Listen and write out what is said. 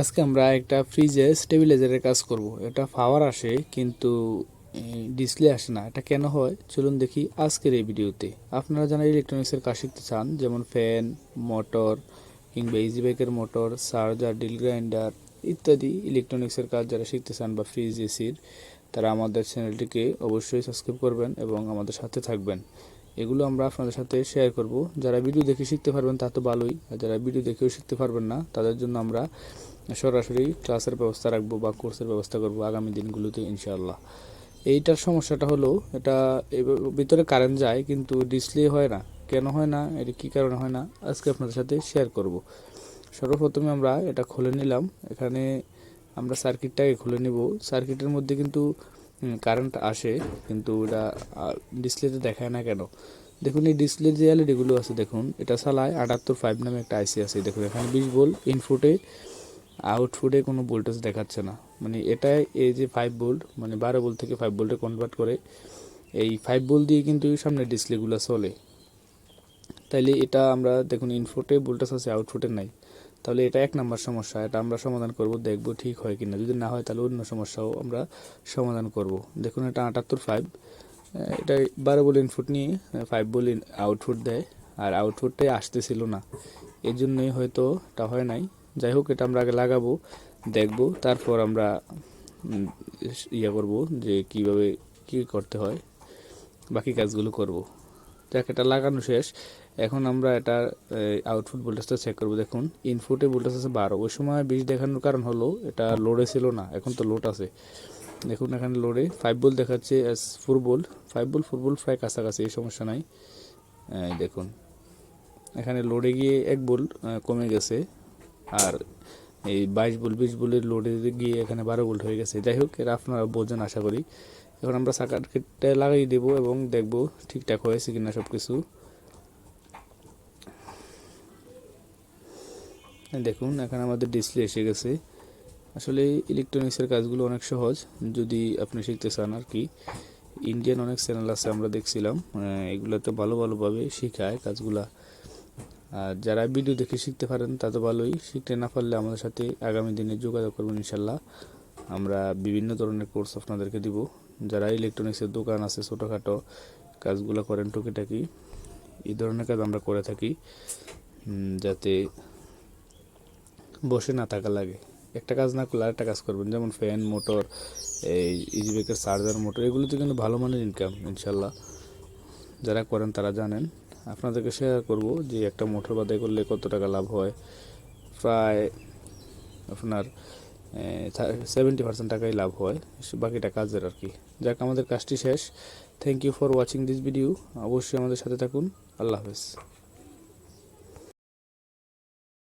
আজকে আমরা একটা ফ্রিজে স্টেবিলাইজারের কাজ করব। এটা পাওয়ার আসে, কিন্তু ডিসপ্লে আসে না। এটা কেন হয়? চলুন দেখি আজকের এই ভিডিওতে আপনারা যারা ইলেকট্রনিক্সের কাজ শিখতে চান, যেমন ফ্যান মোটর কিংবা ইজি বাইকের মোটর চার্জার ডিল গ্রাইন্ডার ইত্যাদি ইলেকট্রনিক্সের কাজ যারা শিখতে চান বা ফ্রিজ এসির তারা আমাদের চ্যানেলটিকে অবশ্যই সাবস্ক্রাইব করবেন এবং আমাদের সাথে থাকবেন। এগুলো আমরা আপনাদের সাথে শেয়ার করব। যারা ভিডিও দেখে শিখতে পারবেন, তা তো ভালোই। আর যারা ভিডিও দেখেও শিখতে পারবেন না, তাদের জন্য আমরা সরাসরি ক্লাসের ব্যবস্থা রাখব বা কোর্সের ব্যবস্থা করব আগামী দিনগুলোতে, ইনশাআল্লাহ। এইটার সমস্যাটা হলো, এটা ভিতরে কারেন্ট যায় কিন্তু ডিসপ্লে হয় না। কেন হয় না? এটা কী কারণে হয় না? আজকে আপনাদের সাথে শেয়ার করব। সর্বপ্রথমে আমরা এটা খুলে নিলাম। এখানে আমরা সার্কিটটাকে খুলে নিব। সার্কিটের মধ্যে কিন্তু কারেন্ট আসে, কিন্তু এটা ডিসপ্লেতে দেখায় না কেন? দেখুন, এই ডিসপ্লে যে এলইডিগুলো আছে, দেখুন, এটা সালায় আটাত্তর ফাইভ নামে একটা আইসি আছে। দেখুন, এখানে বিশ বল ইনপুটে আউটপুটে কোনো ভোল্টেজ দেখাচ্ছে না। মানে এটাই এই যে ফাইভ ভোল্ট মানে বারো ভোল্ট থেকে ফাইভ ভোল্টে কনভার্ট করে, এই ফাইভ ভোল্ট দিয়ে কিন্তু সামনে ডিসপ্লেগুলো চলে। তাইলে এটা আমরা দেখুন ইনপুটে ভোল্টেজ আছে আউটপুটে নাই। তাহলে এটা এক নাম্বার সমস্যা, এটা আমরা সমাধান করব, দেখব ঠিক হয় কি না যদি না হয় তাহলে অন্য সমস্যাও আমরা সমাধান করব। দেখুন এটা আটাত্তর ফাইভ এটা বারো বল ইনপুট নিয়ে ফাইভ বল আউটপুট দেয়, আর আউটপুটটাই আসতেছিল না। এই জন্যই হয়তো এটা হয় নাই। যাই হোক এটা আমরা আগে লাগাবো, দেখব, তারপর আমরা ইয়ে করব যে কীভাবে কি করতে হয়, বাকি কাজগুলো করব। যাক, এটা লাগানো শেষ। এখন আমরা এটা আউটপুট ভোল্টেজটা চেক করব। দেখুন ইনপুটে ভোল্টেজ আছে বারো। ওই সময় বিশ দেখানোর কারণ হলো, এটা লোডে ছিল না, এখন তো লোড আছে। দেখুন, এখানে লোডে ফাইভ বোল্ট দেখাচ্ছে S four volt five volt four volt প্রায় কাছাকাছি, এই সমস্যা নাই। দেখুন, এখানে লোডে গিয়ে এক বোল্ট কমে গেছে। আর এই বাইশ বোল্ট বিশ বোল্টের লোডে গিয়ে এখানে বারো বোল্ট হয়ে গেছে। যাই হোক এটা আপনারা বোঝেন আশা করি। এখন আমরা সার্কিটটা লাগিয়ে দেবো এবং দেখব ঠিকঠাক হয়েছে কিনা সব কিছু দেখুন এখানে আমাদের ডিসপ্লে এসে গেছে। আসলে ইলেকট্রনিক্সের কাজগুলো অনেক সহজ যদি আপনি শিখতে চান আর কি। ইন্ডিয়ান অনেক চ্যানেল আছে আমরা দেখছিলাম আহ, এগুলোতে ভালো ভালোভাবে শেখায় কাজগুলা। আর যারা ভিডিও দেখে শিখতে পারেন, তা তো ভালোই। শিখতে না পারলে আমাদের সাথে আগামী দিনে যোগাযোগ করবেন ইনশাল্লাহ। আমরা বিভিন্ন ধরনের কোর্স আপনাদেরকে দিব। যারা ইলেকট্রনিক্সের দোকান আছে, ছোটোখাটো কাজগুলো করেন টুকিটাকি, এই ধরনের কাজ আমরা করে থাকি যাতে বসে না থাকা লাগে। একটা কাজ না করলে আরেকটা কাজ করবেন। যেমন ফ্যান মোটর এই ইজিবেকের চার্জার মোটর এগুলোতে কিন্তু ভালো মানের ইনকাম ইনশাল্লাহ। যারা করেন তারা জানেন। আপনাদেরকে শেয়ার করব যে একটা মোটর বাদাই করলে কত টাকা লাভ হয়। প্রায় আপনার সেভেন্টি পার্সেন্ট টাকাই লাভ হয় বাকিটা কাজের আর কি। যাক, আমাদের কাজটি শেষ। Thank you for watching this video অবশ্যই আমাদের সাথে থাকুন। আল্লাহ হাফেজ।